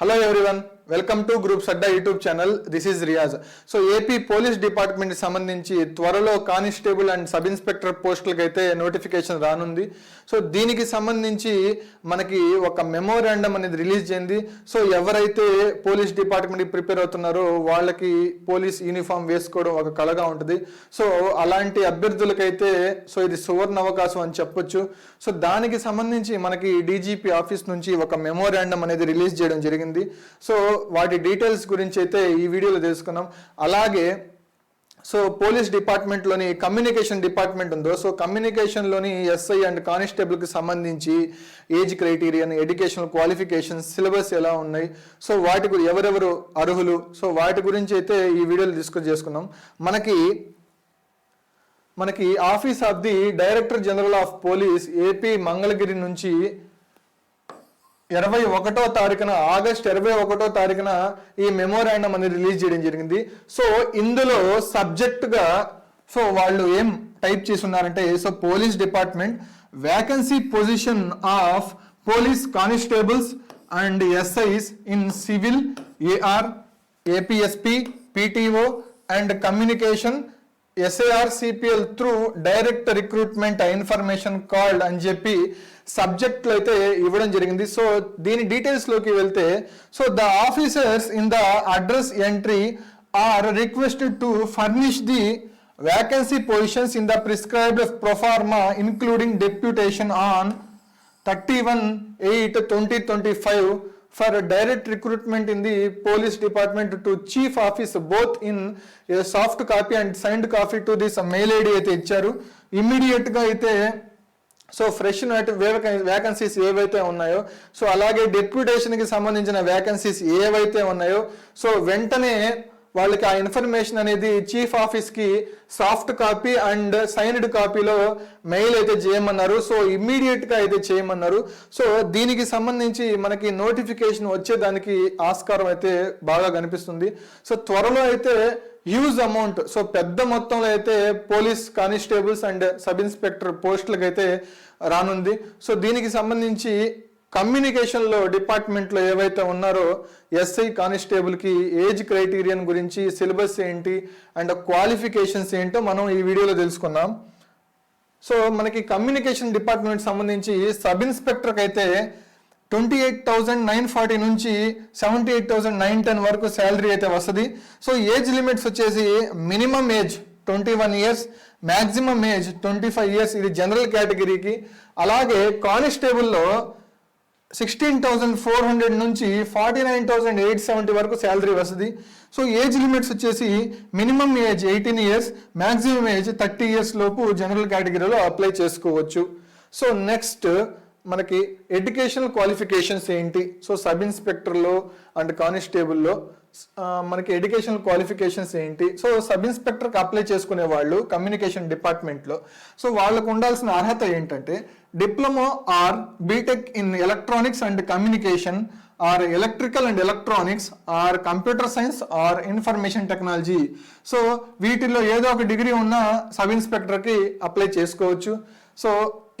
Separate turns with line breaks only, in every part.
Hello everyone. Welcome to group సడ్డా YouTube channel this is Riyaz so AP police department సంబంధించి త్వరలో constable and sub inspector పోస్టులకు అయితే notification రానుంది. So దీనికి సంబంధించి మనకి ఒక మెమోరాండం అనేది రిలీజ్ చేయింది. సో ఎవరైతే పోలీస్ డిపార్ట్మెంట్కి ప్రిపేర్ అవుతున్నారో వాళ్ళకి పోలీస్ యూనిఫామ్ వేసుకోవడం ఒక కళగా ఉంటుంది. సో అలాంటి అభ్యర్థులకైతే సో ఇది సువర్ణ అవకాశం అని చెప్పొచ్చు. సో దానికి సంబంధించి మనకి డీజీపీ ఆఫీస్ నుంచి ఒక మెమోరాండం అనేది రిలీజ్ చేయడం జరిగింది. సో వాటి డీటెయిల్స్ గురించి అయితే ఈ వీడియోలో తెలుసుకున్నాం అలాగే సో పోలీస్ డిపార్ట్మెంట్లోని కమ్యూనికేషన్ డిపార్ట్మెంట్ ఉందో సో కమ్యూనికేషన్లోని ఎస్ఐ అండ్ కానిస్టేబుల్కి సంబంధించి age criterion educational qualification syllabus ఎలా ఉన్నాయి సో వాటి ఎవరెవరు అర్హులు సో వాటి గురించి అయితే ఈ వీడియోలు డిస్కస్ చేసుకున్నాం మనకి మనకి office of the director general of police AP Mangalagiri నుంచి ఇరవై ఒకటో తారీఖున ఆగస్ట్ ఇరవై ఒకటో తారీఖున ఈ మెమోరాండం అనేది రిలీజ్ చేయడం జరిగింది. సో ఇందులో సబ్జెక్టుగా సో వాళ్ళు ఏం టైప్ చేసి ఉన్నారంటే so police department vacancy position of police constables and SIs in civil AR APSP PTO and communication SIR CPL through direct recruitment information called అని చెప్పి సబ్జెక్ట్లు అయితే ఇవ్వడం జరిగింది. సో దీని డీటెయిల్స్లోకి వెళ్తే so the officers in the address entry are requested to furnish the vacancy positions in the prescribed proforma including deputation on thirty one eight twenty twenty five for direct recruitment in the police department to chief office both in soft copy and signed copy to this mail ID అయితే ఇచ్చారు. ఇమ్మీడియట్గా అయితే so fresh vacancies ఏవైతే ఉన్నాయో so అలాగే డెప్యూటేషన్కి సంబంధించిన vacancies ఏవైతే ఉన్నాయో సో వెంటనే వాళ్ళకి ఆ ఇన్ఫర్మేషన్ అనేది చీఫ్ ఆఫీస్కి సాఫ్ట్ కాపీ అండ్ సైన్డ్ కాపీలో మెయిల్ అయితే చేయమన్నారు. సో ఇమ్మీడియట్గా అయితే చేయమన్నారు. సో దీనికి సంబంధించి మనకి నోటిఫికేషన్ వచ్చేదానికి ఆస్కారం అయితే బాగా కనిపిస్తుంది. సో త్వరలో అయితే హ్యూజ్ అమౌంట్. సో పెద్ద మొత్తంలో అయితే police constables and sub inspector పోస్టులకు అయితే రానుంది. సో దీనికి సంబంధించి కమ్యూనికేషన్లో డిపార్ట్మెంట్లో ఏవైతే ఉన్నారో ఎస్ఐ కానిస్టేబుల్కి ఏజ్ క్రైటీరియన్ గురించి సిలబస్ ఏంటి అండ్ క్వాలిఫికేషన్స్ ఏంటో మనం ఈ వీడియోలో తెలుసుకుందాం. సో మనకి కమ్యూనికేషన్ డిపార్ట్మెంట్ సంబంధించి సబ్ ఇన్స్పెక్టర్కి అయితే twenty eight thousand nine forty నుంచి seventy eight thousand nine ten వరకు శాలరీ అయితే వస్తుంది. సో ఏజ్ లిమిట్స్ వచ్చేసి minimum age twenty one years maximum age twenty five years ఇది జనరల్ కేటగిరీకి అలాగే కానిస్టేబుల్లో సిక్స్టీన్ థౌసండ్ ఫోర్ హండ్రెడ్ నుంచి forty nine thousand eight seventy వరకు శాలరీ వస్తుంది. సో ఏజ్ లిమిట్స్ వచ్చేసి minimum age eighteen years maximum age thirty years లోపు general కేటగిరీలో అప్లై చేసుకోవచ్చు. సో నెక్స్ట్ మనకి ఎడ్యుకేషనల్ క్వాలిఫికేషన్స్ ఏంటి? సో సబ్ ఇన్స్పెక్టర్లో అండ్ కానిస్టేబుల్లో మనకి ఎడ్యుకేషనల్ క్వాలిఫికేషన్స్ ఏంటి? సో సబ్ ఇన్స్పెక్టర్కి అప్లై చేసుకునే వాళ్ళు కమ్యూనికేషన్ డిపార్ట్మెంట్లో. సో వాళ్ళకు ఉండాల్సిన అర్హత ఏంటంటే diploma or B Tech in electronics and communication or electrical and electronics or computer science or information technology. So వీటిల్లో ఏదో ఒక డిగ్రీ ఉన్న సబ్ ఇన్స్పెక్టర్కి అప్లై చేసుకోవచ్చు. సో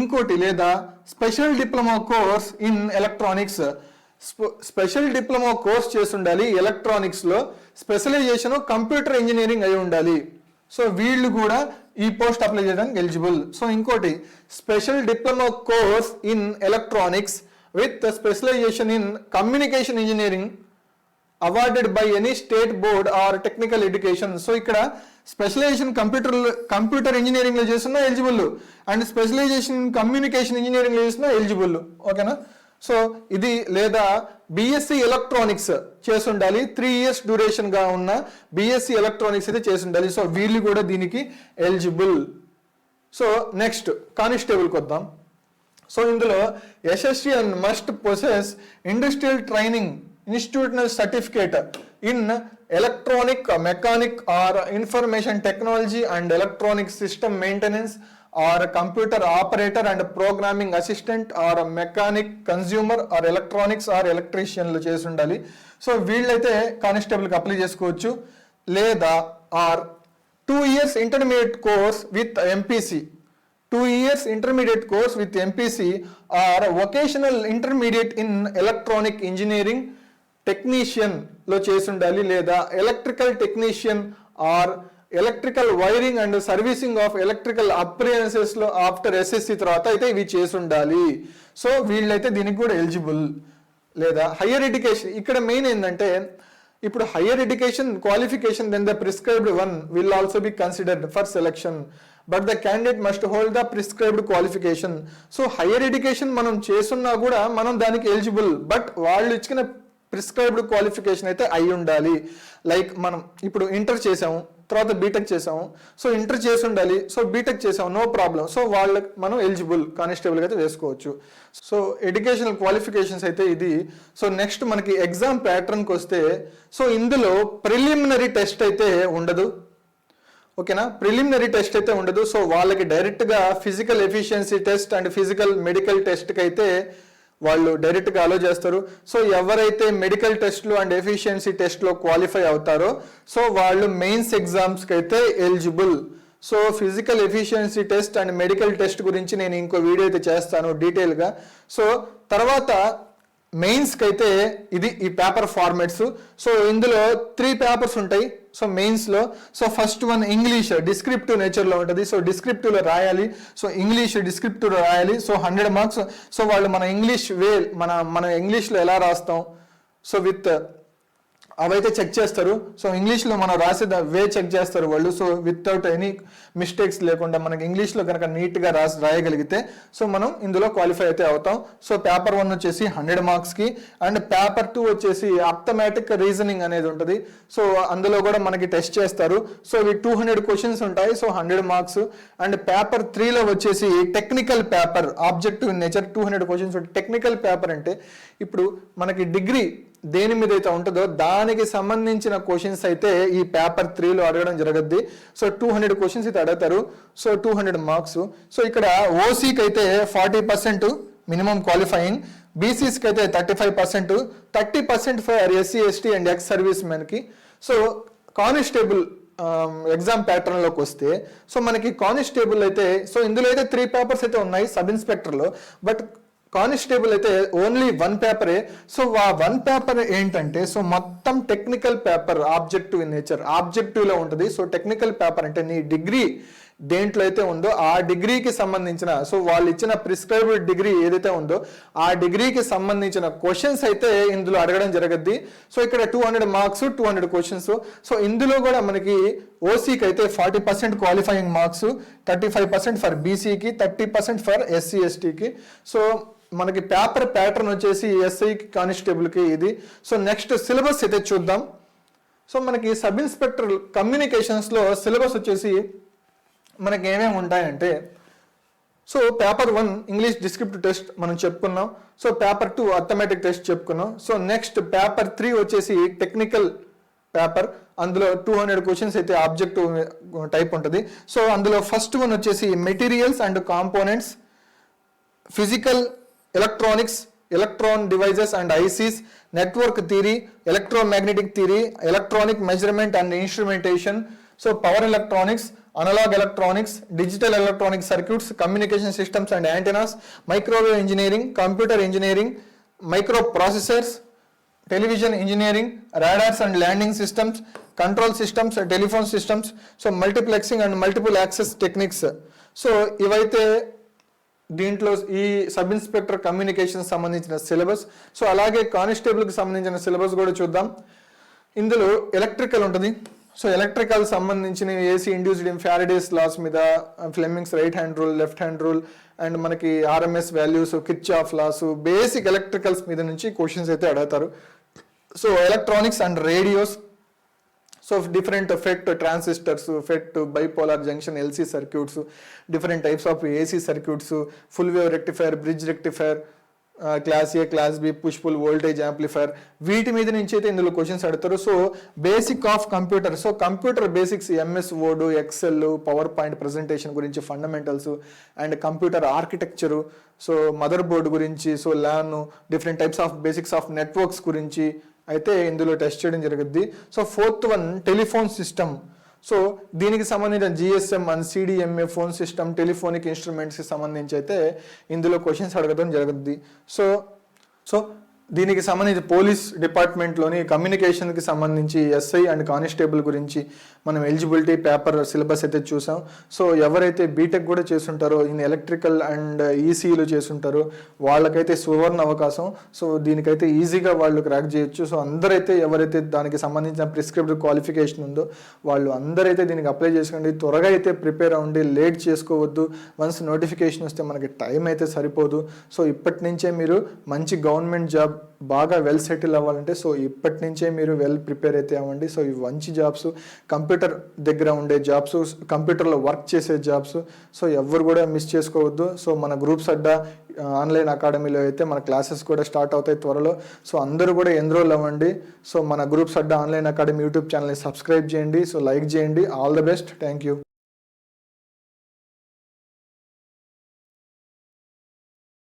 ఇంకోటి లేదా special diploma course in electronics special diploma course చేసి ఉండాలి ఎలక్ట్రానిక్స్లో స్పెషలైజేషన్ కంప్యూటర్ ఇంజనీరింగ్ అయి ఉండాలి. సో వీళ్ళు కూడా ఈ పోస్ట్ అప్లై చేయడానికి ఎలిజిబుల్ సో ఇంకోటి special diploma course in electronics with specialization in communication engineering awarded by any state board or technical education so ఇక్కడ స్పెషలైజేషన్ కంప్యూటర్ కంప్యూటర్ ఇంజనీరింగ్లో చేస్తున్నా ఎలిజిబుల్ అండ్ స్పెషలైజేషన్ కమ్యూనికేషన్ ఇంజనీరింగ్లో చేస్తున్నా ఎలిజిబుల్ ఓకేనా so ఇది లేదా బిఎస్సి ఎలక్ట్రానిక్స్ చేసి ఉండాలి త్రీ ఇయర్స్ డ్యూరేషన్గా ఉన్న బిఎస్సి ఎలక్ట్రానిక్స్ అయితే చేసి ఉండాలి సో వీళ్ళు కూడా దీనికి ఎలిజిబుల్ సో నెక్స్ట్ కానిస్టేబుల్కి వద్దాం సో ఇందులో Yashasvi and must process industrial training institutional certificate in electronic mechanic or information technology and electronic system maintenance or computer operator and programming assistant or mechanic consumer or electronics or ఎలక్ట్రీషియన్లు చేసి ఉండాలి. So వీళ్ళైతే కానిస్టేబుల్కి apply చేసుకోవచ్చు. లేదా or two years intermediate course with MPC two years intermediate course with MPC or vocational intermediate in electronic engineering టెక్నీషియన్లో చేసి ఉండాలి లేదా electrical technician or electrical wiring and servicing of electrical అప్రియన్సెస్లో after SSC తర్వాత అయితే ఇవి చేసి ఉండాలి సో వీళ్ళైతే దీనికి కూడా ఎలిజిబుల్ లేదా హయ్యర్ ఎడ్యుకేషన్. ఇక్కడ మెయిన్ ఏంటంటే ఇప్పుడు higher education qualification then the prescribed one will also be considered for selection. But the candidate must hold the prescribed qualification. So higher education మనం చేస్తున్నా కూడా మనం దానికి ఎలిజిబుల్. బట్ వాళ్ళు ఇచ్చిన ప్రిస్క్రైబ్డ్ క్వాలిఫికేషన్ అయితే అయి ఉండాలి. లైక్ మనం ఇప్పుడు ఇంటర్ చేసాము తర్వాత బీటెక్ చేసాము. సో ఇంటర్ చేసి ఉండాలి. సో బీటెక్ చేసాము నో ప్రాబ్లం సో వాళ్ళకి మనం ఎలిజిబుల్ కానిస్టేబుల్ అయితే వేసుకోవచ్చు. సో ఎడ్యుకేషనల్ క్వాలిఫికేషన్స్ అయితే ఇది. సో నెక్స్ట్ మనకి ఎగ్జామ్ ప్యాటర్న్కి వస్తే సో ఇందులో ప్రిలిమినరీ టెస్ట్ అయితే ఉండదు. ఓకేనా ప్రిలిమినరీ టెస్ట్ అయితే ఉండదు. సో వాళ్ళకి డైరెక్ట్గా physical efficiency test and physical medical టెస్ట్కి అయితే వాళ్ళు డైరెక్ట్గా అలో చేస్తారు. సో ఎవరైతే మెడికల్ టెస్ట్లు అండ్ ఎఫిషియన్సీ టెస్ట్లో క్వాలిఫై అవుతారో సో వాళ్ళు మెయిన్స్ ఎగ్జామ్స్కి అయితే eligible so physical efficiency test and medical test గురించి నేను ఇంకో వీడియో అయితే చేస్తాను డీటెయిల్గా సో తర్వాత మెయిన్స్కి అయితే ఇది ఈ పేపర్ ఫార్మాట్స్ సో ఇందులో త్రీ పేపర్స్ ఉంటాయి. సో మెయిన్స్లో so first one English descriptive నేచర్లో ఉంటుంది సో డిస్క్రిప్టివ్లో రాయాలి సో ఇంగ్లీష్ డిస్క్రిప్టివ్లో రాయాలి సో హండ్రెడ్ మార్క్స్ సో వాళ్ళు మన ఇంగ్లీష్ వే మన మన ఇంగ్లీష్లో ఎలా రాస్తాం సో విత్ అవైతే చెక్ చేస్తారు. సో ఇంగ్లీష్లో మనం రాసే వే చెక్ చేస్తారు వాళ్ళు. సో వితౌట్ ఎనీ మిస్టేక్స్ లేకుండా మనకి ఇంగ్లీష్లో కనుక నీట్గా రాసి రాయగలిగితే సో మనం ఇందులో క్వాలిఫై అయితే అవుతాం. సో పేపర్ వన్ వచ్చేసి హండ్రెడ్ మార్క్స్కి అండ్ పేపర్ టూ వచ్చేసి అప్థమేటిక్ రీజనింగ్ అనేది ఉంటుంది. సో అందులో కూడా మనకి టెస్ట్ చేస్తారు. సో ఇవి టూ హండ్రెడ్ క్వశ్చన్స్ ఉంటాయి. So hundred marks and paper త్రీలో వచ్చేసి technical paper objective nature two hundred questions technical paper అంటే ఇప్పుడు మనకి డిగ్రీ దేని మీద అయితే ఉంటుందో దానికి సంబంధించిన క్వశ్చన్స్ అయితే ఈ పేపర్ త్రీలో అడగడం జరగద్ది. సో టూ హండ్రెడ్ క్వశ్చన్స్ అయితే అడుగుతారు so two hundred marks so ఇక్కడ ఓసీకి అయితే ఫార్టీ పర్సెంట్ మినిమం క్వాలిఫైయింగ్ బీసీస్కి అయితే thirty five percent thirty percent for SC ST and ex service మెన్కి so constable exam ప్యాటర్న్లోకి వస్తే సో మనకి కానిస్టేబుల్ అయితే సో ఇందులో అయితే త్రీ పేపర్స్ అయితే ఉన్నాయి సబ్ ఇన్స్పెక్టర్లో బట్ కానిస్టేబుల్ అయితే ఓన్లీ వన్ పేపరే. సో ఆ వన్ పేపర్ ఏంటంటే సో మొత్తం technical paper objective in nature. ఆబ్జెక్టివ్లో ఉంటుంది. సో టెక్నికల్ పేపర్ అంటే నీ డిగ్రీ దేంట్లో అయితే ఉందో ఆ డిగ్రీకి సంబంధించిన సో వాళ్ళు ఇచ్చిన ప్రిస్క్రైబ్డ్ డిగ్రీ ఏదైతే ఉందో ఆ డిగ్రీకి సంబంధించిన క్వశ్చన్స్ అయితే ఇందులో అడగడం జరగద్ది. సో ఇక్కడ two hundred marks two hundred questions. So ఇందులో కూడా మనకి ఓసీకి అయితే forty percent qualifying marks thirty five percent for బీసీకి థర్టీ పర్సెంట్ ఫర్ ఎస్సీ ఎస్టీకి. సో మనకి పేపర్ ప్యాటర్న్ వచ్చేసి ఎస్ఐకి కానిస్టేబుల్కి ఇది. సో నెక్స్ట్ సిలబస్ అయితే చూద్దాం. సో మనకి సబ్ ఇన్స్పెక్టర్ కమ్యూనికేషన్స్లో సిలబస్ వచ్చేసి మనకి ఏమేమి ఉంటాయంటే so paper one English descriptive test మనం చెప్పుకున్నాం. So paper two arithmetic test చెప్పుకున్నాం. సో నెక్స్ట్ పేపర్ త్రీ వచ్చేసి టెక్నికల్ పేపర్. అందులో టూ హండ్రెడ్ క్వశ్చన్స్ అయితే ఆబ్జెక్టివ్ టైప్ ఉంటుంది. సో అందులో ఫస్ట్ వన్ వచ్చేసి materials and components physical electronics electron devices and ICs network theory electromagnetic theory electronic measurement and instrumentation so power electronics analog electronics digital electronic circuits communication systems and antennas microwave engineering computer engineering microprocessors television engineering radars and landing systems control systems telephone systems so multiplexing and multiple access techniques so ఇవైతే దీంట్లో ఈ sub inspector communication సంబంధించిన syllabus. So అలాగే కానిస్టేబుల్కి సంబంధించిన syllabus కూడా చూద్దాం. ఇందులో ఎలక్ట్రికల్ ఉంటుంది. సో ఎలక్ట్రికల్ సంబంధించిన AC induced in Faraday's laws మీద Fleming's right hand rule left hand rule and మనకి RMS values Kirchhoff's laws basic electricals మీద నుంచి క్వశ్చన్స్ అయితే అడుగుతారు. So electronics and radios so different FET transistors FET bipolar junction LC circuits different types of AC circuits full wave rectifier bridge rectifier class A class B push pull voltage amplifier వీటి మీద నుంచి అయితే ఇందులో questions అడుగుతారు. So basic of computer so computer basics MS Word Excel PowerPoint presentation గురించి fundamentals and computer architecture so mother board గురించి so LAN different types of basics of networks గురించి అయితే ఇందులో టెస్ట్ చేయడం జరుగుద్ది. So fourth one telephone system so దీనికి సంబంధించిన GSM and CDMA phone system telephonic ఇన్స్ట్రుమెంట్స్కి సంబంధించి అయితే ఇందులో క్వశ్చన్స్ అడగడం జరుగుద్ది. సో సో దీనికి సంబంధించి పోలీస్ డిపార్ట్మెంట్లోని కమ్యూనికేషన్కి సంబంధించి ఎస్ఐ అండ్ కానిస్టేబుల్ గురించి మనం ఎలిజిబిలిటీ పేపర్ సిలబస్ అయితే చూసాం. సో ఎవరైతే బీటెక్ కూడా చేస్తుంటారో ఇన్ ఎలక్ట్రికల్ అండ్ ఈసీలు చేస్తుంటారో వాళ్ళకైతే సువర్ణ అవకాశం. సో దీనికైతే ఈజీగా వాళ్ళు క్రాక్ చేయొచ్చు. సో అందరైతే ఎవరైతే దానికి సంబంధించిన ప్రిస్క్రిప్ట్ క్వాలిఫికేషన్ ఉందో వాళ్ళు అందరైతే దీనికి అప్లై చేసుకోండి. త్వరగా అయితే ప్రిపేర్ అవ్వండి. లేట్ చేసుకోవద్దు. వన్స్ నోటిఫికేషన్ వస్తే మనకి టైం అయితే సరిపోదు. సో ఇప్పటి నుంచే మీరు మంచి గవర్నమెంట్ జాబ్ బాగా వెల్ సెటిల్ అవ్వాలంటే సో ఇప్పటి నుంచే మీరు వెల్ ప్రిపేర్ అయితే అవ్వండి. సో ఈ మంచి జాబ్స్ కంప్యూటర్ దగ్గర ఉండే జాబ్స్ కంప్యూటర్లో వర్క్ చేసే జాబ్స్ సో ఎవరు కూడా మిస్ చేసుకోవద్దు. సో మన గ్రూప్స్ అడ్డా ఆన్లైన్ అకాడమీలో అయితే మన క్లాసెస్ కూడా స్టార్ట్ అవుతాయి త్వరలో. సో అందరూ కూడా ఎన్రోల్ అవ్వండి. సో మన Groups Adda online academy YouTube ఛానల్ని సబ్స్క్రైబ్ చేయండి. సో లైక్ చేయండి. All the best thank you